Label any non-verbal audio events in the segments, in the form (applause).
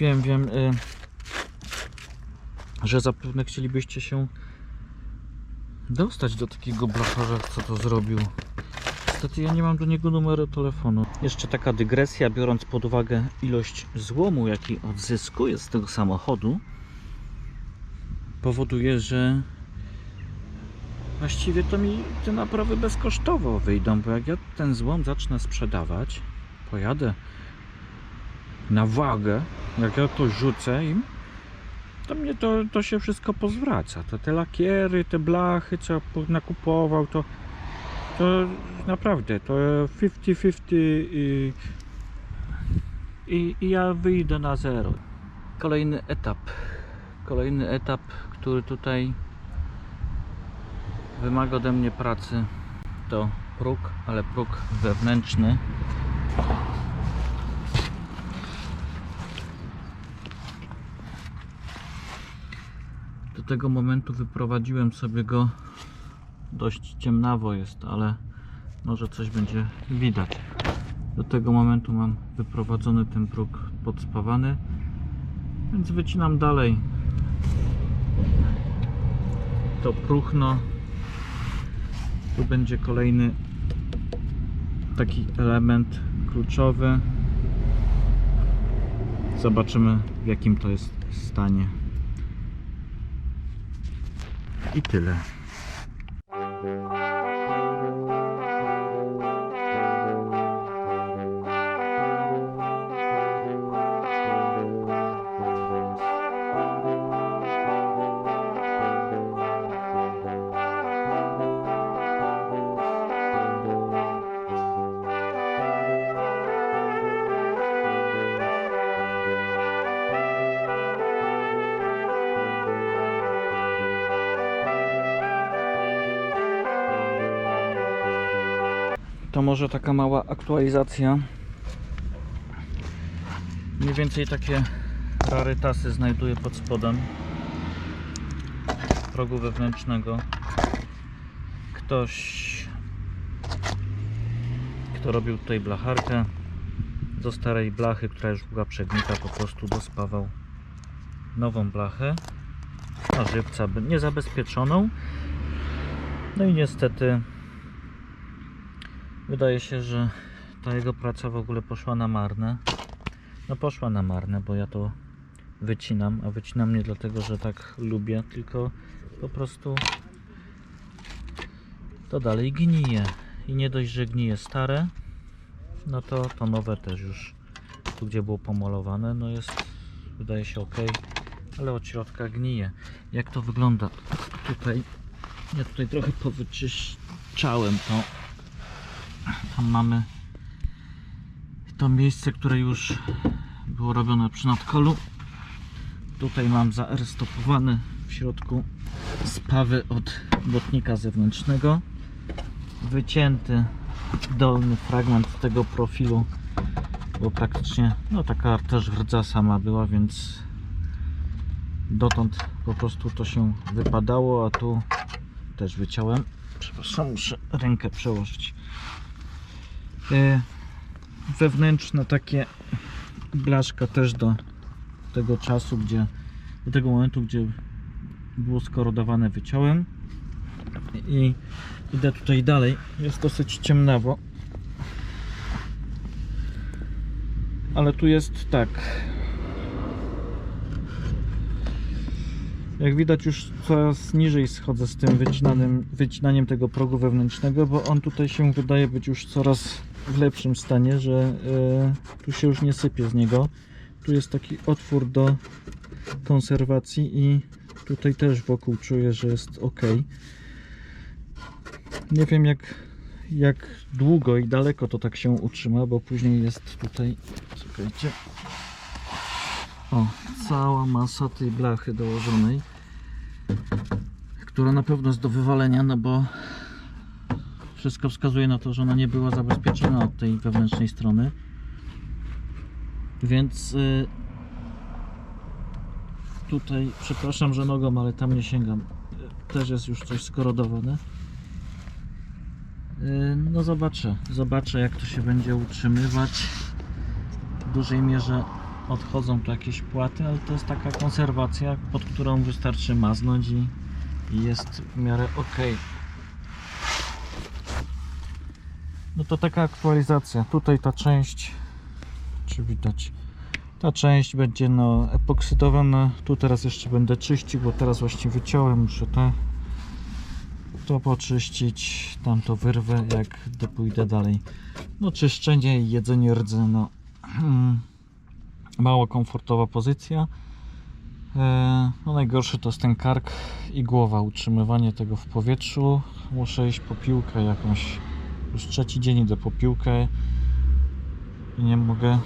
Wiem, wiem, y, że zapewne chcielibyście się dostać do takiego blacharza, co to zrobił. Niestety ja nie mam do niego numeru telefonu. Jeszcze taka dygresja, biorąc pod uwagę ilość złomu, jaki odzyskuję z tego samochodu, powoduje, że właściwie to mi te naprawy bezkosztowo wyjdą, bo jak ja ten złom zacznę sprzedawać, pojadę na wagę, jak ja to rzucę im, to mnie to, to się wszystko pozwraca. To te lakiery, te blachy, co po- nakupował, to, to naprawdę to 50-50 i, i, i ja wyjdę na zero. Kolejny etap. Kolejny etap, który tutaj wymaga ode mnie pracy, to próg, ale próg wewnętrzny. Do tego momentu wyprowadziłem sobie go dość ciemnawo jest, ale może coś będzie widać. Do tego momentu mam wyprowadzony ten próg podspawany, więc wycinam dalej to próchno. Tu będzie kolejny taki element kluczowy. Zobaczymy w jakim to jest stanie. I tyle. To może taka mała aktualizacja. Mniej więcej takie rarytasy znajduję pod spodem progu wewnętrznego. Ktoś, kto robił tutaj blacharkę, do starej blachy, która już była przegnita, po prostu dospawał nową blachę na żywca, niezabezpieczoną. No i niestety Wydaje się, że ta jego praca w ogóle poszła na marne. No poszła na marne, bo ja to wycinam, a wycinam nie dlatego, że tak lubię, tylko po prostu to dalej gnije. I nie dość, że gnije stare, no to to nowe też już tu gdzie było pomalowane, no jest wydaje się ok, ale od środka gnije. Jak to wygląda tutaj? Ja tutaj trochę powyczyszczałem to tam mamy to miejsce, które już było robione przy nadkolu. Tutaj mam zaerstopowane w środku spawy od botnika zewnętrznego. Wycięty dolny fragment tego profilu, bo praktycznie no taka też rdza sama była, więc dotąd po prostu to się wypadało, a tu też wyciąłem. Przepraszam, muszę rękę przełożyć wewnętrzne takie blaszka też do tego czasu, gdzie do tego momentu, gdzie było skorodowane wyciąłem. I idę tutaj dalej, jest dosyć ciemnawo. Ale tu jest tak. Jak widać już coraz niżej schodzę z tym wycinanym, wycinaniem tego progu wewnętrznego, bo on tutaj się wydaje być już coraz w lepszym stanie, że e, tu się już nie sypie z niego. Tu jest taki otwór do konserwacji i tutaj też wokół czuję, że jest ok. Nie wiem jak, jak długo i daleko to tak się utrzyma, bo później jest tutaj, czekajcie, o, cała masa tej blachy dołożonej, która na pewno jest do wywalenia, no bo wszystko wskazuje na to, że ona nie była zabezpieczona od tej wewnętrznej strony. Więc y, tutaj, przepraszam, że nogą, ale tam nie sięgam. Y, Też jest już coś skorodowane. Y, No zobaczę, zobaczę jak to się będzie utrzymywać. W dużej mierze odchodzą tu jakieś płaty, ale to jest taka konserwacja, pod którą wystarczy maznąć i, i jest w miarę ok. No to taka aktualizacja. Tutaj ta część, czy widać, ta część będzie no epoksydowana. Tu teraz jeszcze będę czyścił, bo teraz właśnie wyciąłem, muszę to, to poczyścić, tam to wyrwę, jak pójdę dalej. No czyszczenie i jedzenie rdzy, no (clears throat) mało komfortowa pozycja. E, No najgorsze to jest ten kark i głowa, utrzymywanie tego w powietrzu. Muszę iść po piłkę jakąś. Już trzeci dzień idę po piłkę i nie mogę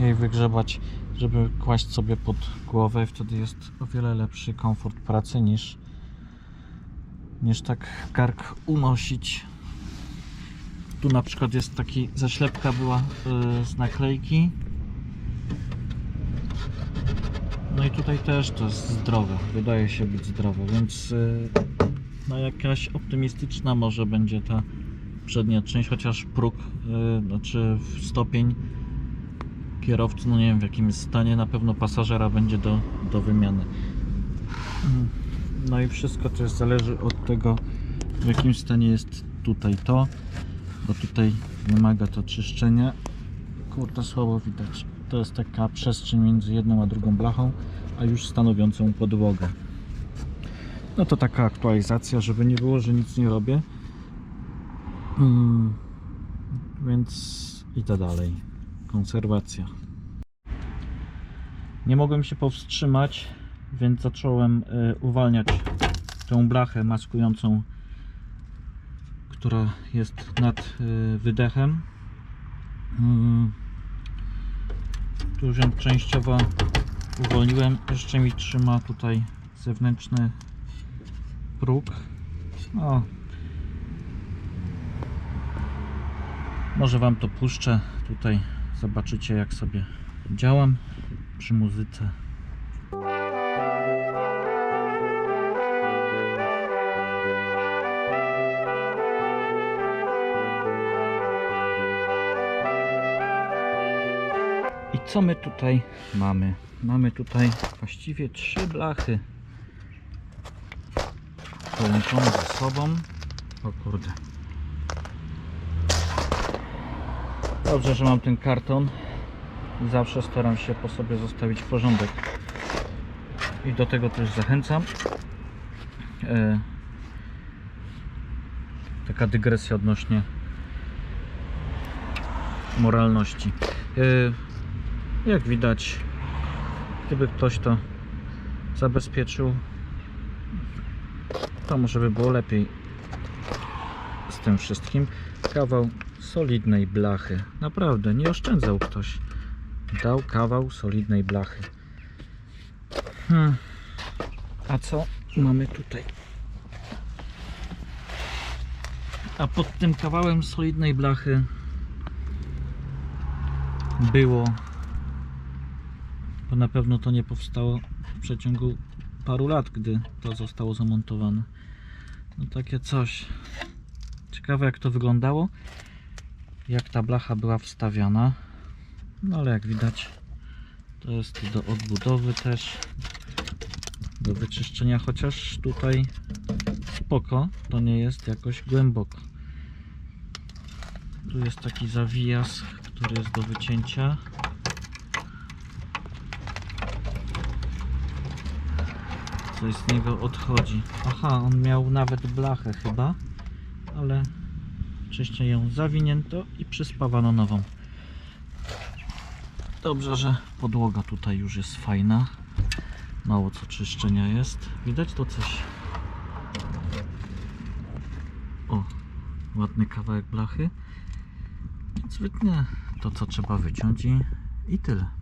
jej wygrzebać, żeby kłaść sobie pod głowę. Wtedy jest o wiele lepszy komfort pracy niż, niż tak kark unosić. Tu na przykład jest taki zaślepka była y, z naklejki. No i tutaj też to jest zdrowe, wydaje się być zdrowe, więc y, no jakaś optymistyczna może będzie ta przednia część, chociaż próg, y, znaczy stopień kierowcy, no nie wiem w jakim stanie, na pewno pasażera będzie do, do wymiany. No i wszystko też zależy od tego w jakim stanie jest tutaj to, bo tutaj wymaga to czyszczenia. Kurde, słabo widać. To jest taka przestrzeń między jedną a drugą blachą, a już stanowiącą podłogę. No to taka aktualizacja, żeby nie było, że nic nie robię. Mm, więc idę dalej. Konserwacja. Nie mogłem się powstrzymać, więc zacząłem y, uwalniać tą blachę maskującą, która jest nad y, wydechem. Mm. Tu ją częściowo uwolniłem. Jeszcze mi trzyma tutaj zewnętrzny próg. No. Może Wam to puszczę. Tutaj zobaczycie jak sobie działam przy muzyce. I co my tutaj mamy? Mamy tutaj właściwie trzy blachy połączone ze sobą. O kurde. Dobrze, że mam ten karton. Zawsze staram się po sobie zostawić porządek. I do tego też zachęcam. E, taka dygresja odnośnie moralności. E, jak widać, gdyby ktoś to zabezpieczył, to może by było lepiej z tym wszystkim. Kawał solidnej blachy. Naprawdę, nie oszczędzał ktoś. Dał kawał solidnej blachy. Hmm. A co mamy tutaj? A pod tym kawałem solidnej blachy było, bo na pewno to nie powstało w przeciągu paru lat, gdy to zostało zamontowane. No takie coś. Ciekawe jak to wyglądało, jak ta blacha była wstawiana. No ale jak widać, to jest do odbudowy też, do wyczyszczenia, chociaż tutaj spoko, to nie jest jakoś głęboko. Tu jest taki zawijas, który jest do wycięcia. Coś z niego odchodzi. Aha, on miał nawet blachę chyba, ale wcześniej ją zawinięto i przyspawano nową. Dobrze, że podłoga tutaj już jest fajna. Mało co czyszczenia jest. Widać to coś. O, ładny kawałek blachy. Wytnę to, co trzeba wyciąć i, i tyle.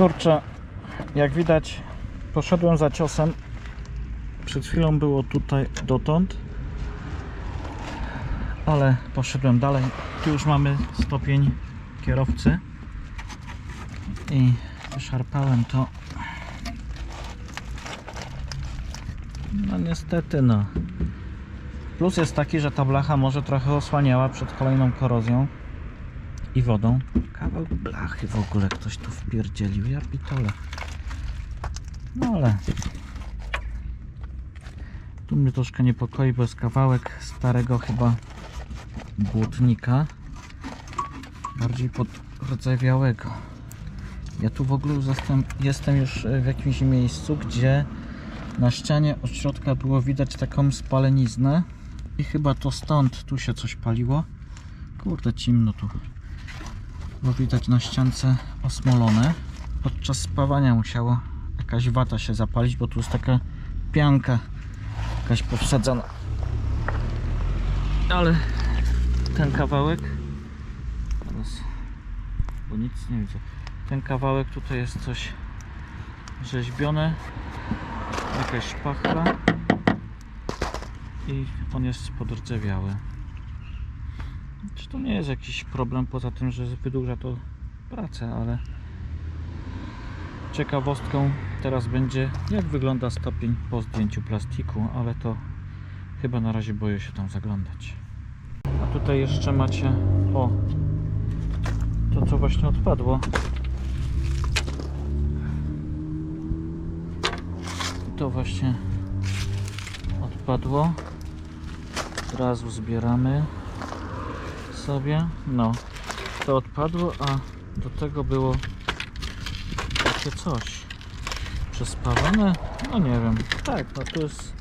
Kurczę, jak widać, poszedłem za ciosem Przed chwilą było tutaj dotąd, ale poszedłem dalej. Tu już mamy stopień kierowcy i wyszarpałem to. No niestety no. Plus jest taki, że ta blacha może trochę osłaniała przed kolejną korozją i wodą. Kawał blachy w ogóle ktoś tu wpierdzielił, ja pitole. No ale tu mnie troszkę niepokoi, bo jest kawałek starego chyba błotnika. Bardziej podrdzewiałego. Ja tu w ogóle jestem, już w jakimś miejscu, gdzie na ścianie od środka było widać taką spaleniznę i chyba to stąd tu się coś paliło. Kurde, ciemno tu. Bo widać na ściance osmolone. Podczas spawania musiało jakaś wata się zapalić, bo tu jest taka pianka jakaś powsadzona. Ale ten kawałek teraz bo nic nie widzę. Ten kawałek tutaj jest coś rzeźbione. Jakaś szpachla i on jest podrdzewiały. Czy to nie jest jakiś problem poza tym, że wydłuża to pracę, ale ciekawostką teraz będzie jak wygląda stopień po zdjęciu plastiku, ale to chyba na razie boję się tam zaglądać. A tutaj jeszcze macie o to co właśnie odpadło. To właśnie odpadło. Od razu zbieramy sobie. No, to odpadło, a do tego było takie coś przespawane. No nie wiem. Tak, no to jest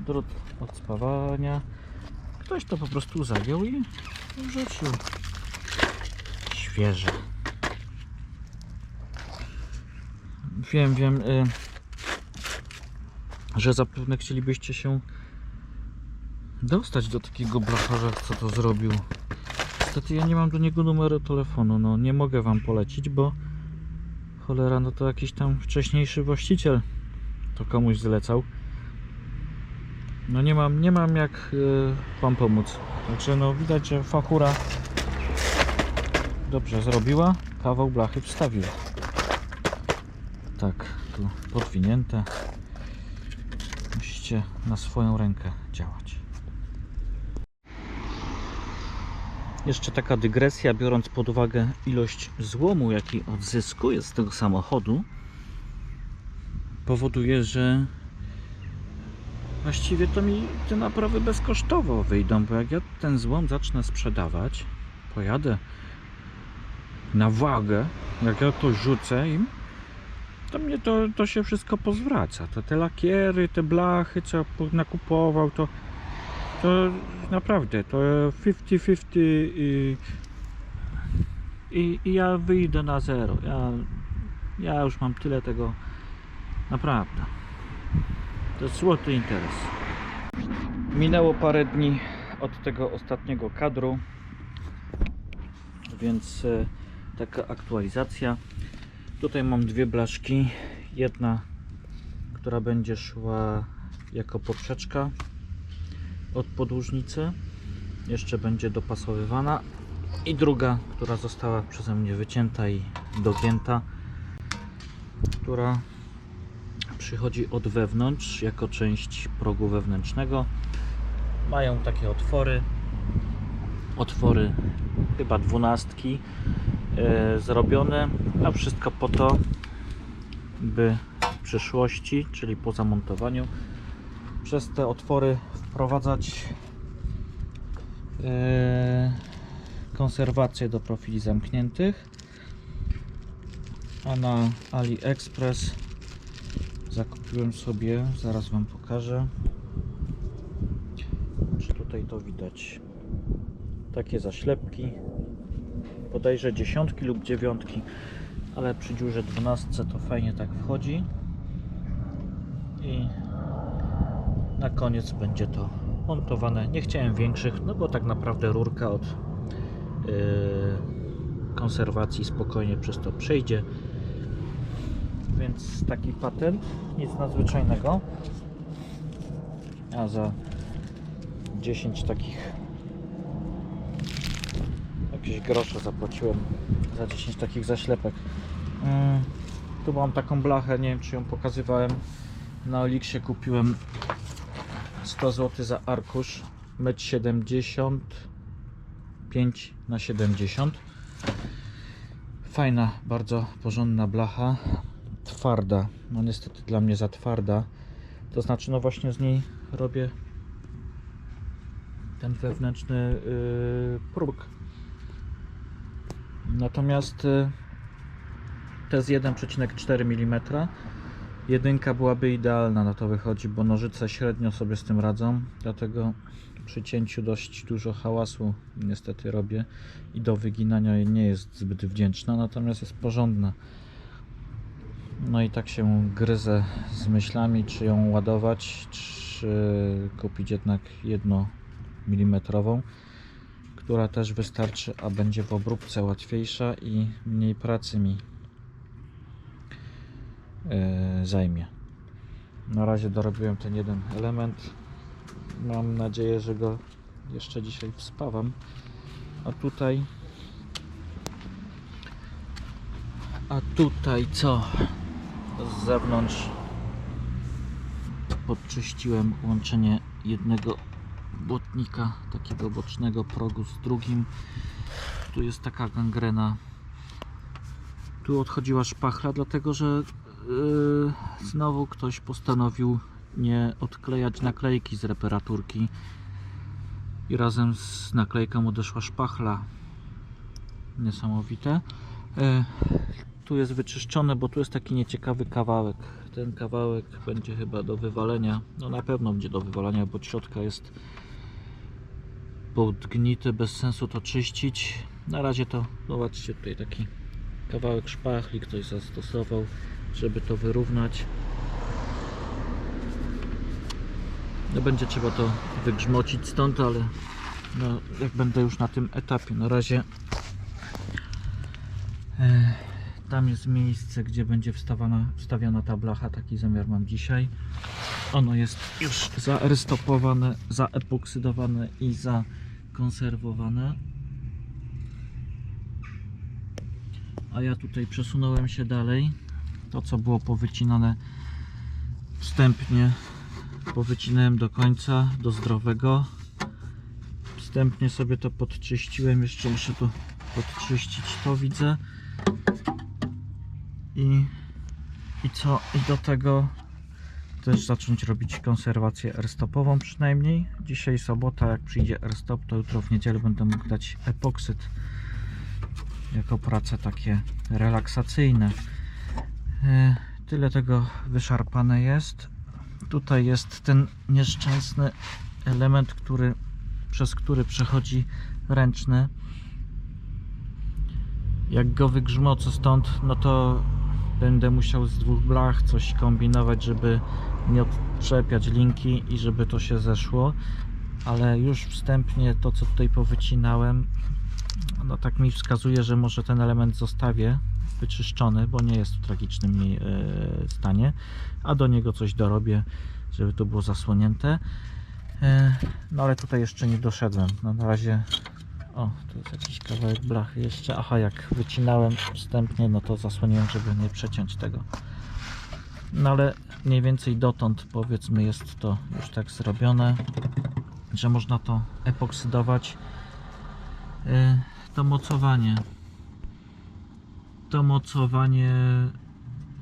drut od spawania. Ktoś to po prostu zagiął i wrzucił. Świeże. Wiem, wiem, y, że zapewne chcielibyście się dostać do takiego blacharza, co to zrobił. Niestety ja nie mam do niego numeru telefonu, no nie mogę wam polecić, bo cholera, no to jakiś tam wcześniejszy właściciel to komuś zlecał. No nie mam, nie mam jak y, wam pomóc. Także no widać, że fachura dobrze zrobiła, kawał blachy wstawiła. Tak, tu podwinięte. Musicie na swoją rękę działać. Jeszcze taka dygresja, biorąc pod uwagę ilość złomu, jaki odzyskuję z tego samochodu, powoduje, że właściwie to mi te naprawy bezkosztowo wyjdą, bo jak ja ten złom zacznę sprzedawać, pojadę na wagę, jak ja to rzucę im, to mnie to, to się wszystko pozwraca. To te lakiery, te blachy, co nakupował, to, to naprawdę to 50-50 i, i, i ja wyjdę na zero. Ja, ja już mam tyle tego, naprawdę. To jest złoty interes. Minęło parę dni od tego ostatniego kadru, więc e, taka aktualizacja. Tutaj mam dwie blaszki. Jedna, która będzie szła jako poprzeczka od podłużnicy. Jeszcze będzie dopasowywana. I druga, która została przeze mnie wycięta i dogięta, która przychodzi od wewnątrz jako część progu wewnętrznego. Mają takie otwory. Otwory chyba dwunastki e, zrobione, a wszystko po to, by w przyszłości, czyli po zamontowaniu, przez te otwory wprowadzać e, konserwację do profili zamkniętych. A na AliExpress zakupiłem sobie, zaraz Wam pokażę. Czy tutaj to widać? Takie zaślepki bodajże dziesiątki lub dziewiątki, ale przy dziurze 12 to fajnie tak wchodzi i na koniec będzie to montowane. Nie chciałem większych, no bo tak naprawdę rurka od yy, konserwacji spokojnie przez to przejdzie. Więc taki patent, nic nadzwyczajnego. A za 10 takich jakieś grosze zapłaciłem za 10 takich zaślepek. Mm, tu mam taką blachę, nie wiem czy ją pokazywałem. Na Oliksie kupiłem 100 zł za arkusz 1,70 5 na 70 Fajna, bardzo porządna blacha. Twarda, no niestety dla mnie za twarda. To znaczy, no właśnie z niej robię ten wewnętrzny yy, próg. Natomiast yy, to jest 1,4 mm. Jedynka byłaby idealna na to wychodzi, bo nożyce średnio sobie z tym radzą, dlatego przy cięciu dość dużo hałasu niestety robię i do wyginania nie jest zbyt wdzięczna, natomiast jest porządna. No i tak się gryzę z myślami, czy ją ładować, czy kupić jednak jedno milimetrową, która też wystarczy, a będzie w obróbce łatwiejsza i mniej pracy mi zajmie. Na razie dorobiłem ten jeden element. Mam nadzieję, że go jeszcze dzisiaj wspawam. A tutaj. A tutaj co? Z zewnątrz podczyściłem łączenie jednego błotnika, takiego bocznego progu z drugim. Tu jest taka gangrena. Tu odchodziła szpachla, dlatego że yy, znowu ktoś postanowił nie odklejać naklejki z reparaturki. I razem z naklejką odeszła szpachla. Niesamowite. E, tu jest wyczyszczone, bo tu jest taki nieciekawy kawałek. Ten kawałek będzie chyba do wywalenia. No na pewno będzie do wywalenia, bo od środka jest podgnity, bez sensu to czyścić. Na razie to, zobaczcie tutaj taki kawałek szpachli ktoś zastosował żeby to wyrównać No będzie trzeba to wygrzmocić stąd, ale no, jak będę już na tym etapie, na razie e, tam jest miejsce, gdzie będzie wstawiana, wstawiana ta blacha, taki zamiar mam dzisiaj. Ono jest już zarystopowane, zaepoksydowane i zakonserwowane. A ja tutaj przesunąłem się dalej. To co było powycinane wstępnie powycinałem do końca, do zdrowego. Wstępnie sobie to podczyściłem, jeszcze muszę tu podczyścić to widzę. I, i co? I do tego też zacząć robić konserwację airstopową przynajmniej. Dzisiaj sobota, jak przyjdzie airstop, to jutro w niedzielę będę mógł dać epoksyt jako prace takie relaksacyjne. E, Tyle tego wyszarpane jest tutaj jest ten nieszczęsny element, który, przez który przechodzi ręczny. Jak go wygrzmocę stąd, no to będę musiał z dwóch blach coś kombinować, żeby nie odczepiać linki i żeby to się zeszło. Ale już wstępnie to, co tutaj powycinałem, no tak mi wskazuje, że może ten element zostawię wyczyszczony, bo nie jest w tragicznym e, stanie, a do niego coś dorobię, żeby to było zasłonięte. E, no ale tutaj jeszcze nie doszedłem. No, na razie o, tu jest jakiś kawałek blachy jeszcze. Aha, jak wycinałem wstępnie, no to zasłoniłem, żeby nie przeciąć tego. No ale mniej więcej dotąd powiedzmy jest to już tak zrobione, że można to epoksydować. E, to mocowanie to mocowanie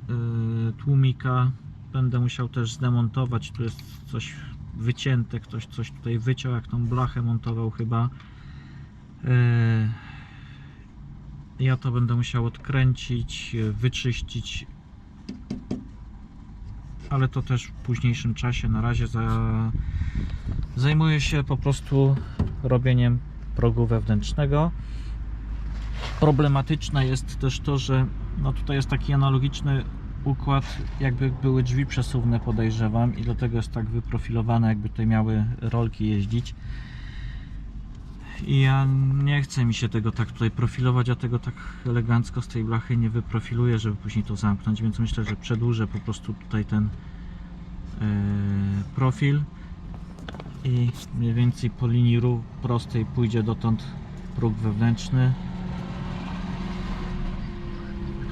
yy, tłumika będę musiał też zdemontować. Tu jest coś wycięte, ktoś coś tutaj wyciął, jak tą blachę montował chyba. Yy, ja to będę musiał odkręcić, wyczyścić, ale to też w późniejszym czasie. Na razie za, zajmuję się po prostu robieniem progu wewnętrznego. Problematyczne jest też to, że no tutaj jest taki analogiczny układ, jakby były drzwi przesuwne podejrzewam i dlatego jest tak wyprofilowane, jakby tutaj miały rolki jeździć. I ja nie chcę mi się tego tak tutaj profilować, ja tego tak elegancko z tej blachy nie wyprofiluję, żeby później to zamknąć, więc myślę, że przedłużę po prostu tutaj ten yy, profil i mniej więcej po linii prostej pójdzie dotąd próg wewnętrzny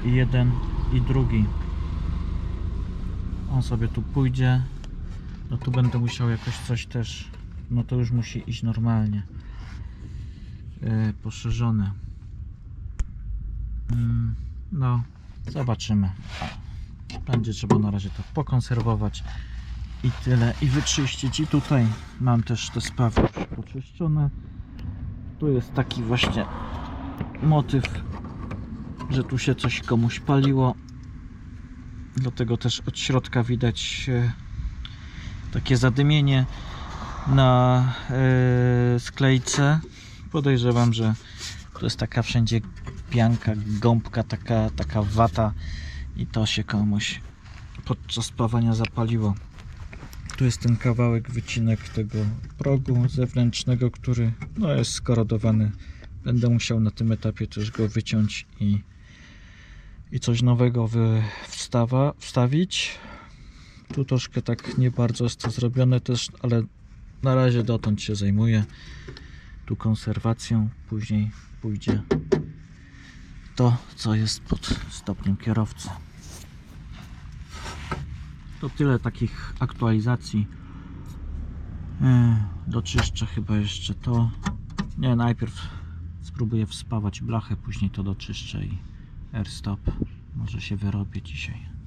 jeden i drugi. On sobie tu pójdzie. No tu będę musiał jakoś coś też no to już musi iść normalnie. Yy, poszerzone. Mm, no zobaczymy. Będzie trzeba na razie to pokonserwować. I tyle. I wyczyścić i tutaj. Mam też te sprawy już poczyszczone tu jest taki właśnie motyw że tu się coś komuś paliło dlatego też od środka widać e, takie zadymienie na e, sklejce podejrzewam, że to jest taka wszędzie pianka, gąbka, taka, taka wata i to się komuś podczas spawania zapaliło. Tu jest ten kawałek, wycinek tego progu zewnętrznego, który no, jest skorodowany. Będę musiał na tym etapie też go wyciąć i, i coś nowego wy, wstawa, wstawić. Tu troszkę tak nie bardzo jest to zrobione też, ale na razie dotąd się zajmuję. Tu konserwacją, później pójdzie to, co jest pod stopniem kierowcy. To tyle takich aktualizacji. Yy, Doczyszczę chyba jeszcze to. Nie, najpierw spróbuję wspawać blachę, później to doczyszczę i air stop. Może się wyrobię dzisiaj.